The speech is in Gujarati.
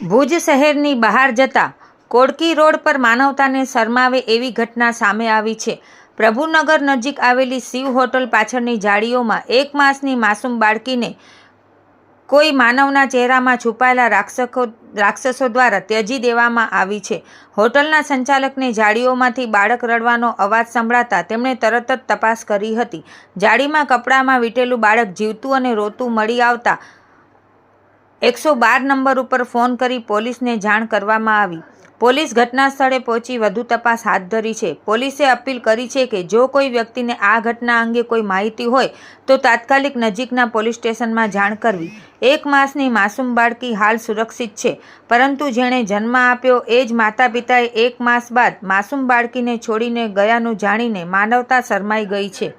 ભુજ શહેરની બહાર જતા કોડકી રોડ પર માનવતાને શરમાવે એવી ઘટના સામે આવી છે. પ્રભુનગર નજીક આવેલી શિવ હોટલ પાછળની જાળીઓમાં એક માસની માસૂમ બાળકીને કોઈ માનવના ચહેરામાં છુપાયેલા રાક્ષકો, રાક્ષસો દ્વારા ત્યજી દેવામાં આવી છે. હોટલના સંચાલકને જાળીઓમાંથી બાળક રડવાનો અવાજ સંભળાતા તેમણે તરત જ તપાસ કરી હતી. જાળીમાં કપડામાં વીટેલું બાળક જીવતું અને રોતું મળી આવતા એકસો બાર નંબર ઉપર ફોન કરી પોલીસને જાણ કરવામાં આવી. પોલીસ ઘટના સ્થળે પહોંચી વધુ તપાસ હાથ ધરી છે. પોલીસે અપીલ કરી છે કે જો કોઈ વ્યક્તિને આ ઘટના અંગે કોઈ માહિતી હોય, તો તાત્કાલિક નજીકના પોલીસ સ્ટેશનમાં જાણ કરવી. એક માસની માસૂમ બાળકી હાલ સુરક્ષિત છે, પરંતુ જેણે જન્મ આપ્યો એ જ માતા પિતાએ એક માસ બાદ માસૂમ બાળકીને છોડીને ગયાનું જાણીને માનવતા શરમાઈ ગઈ છે.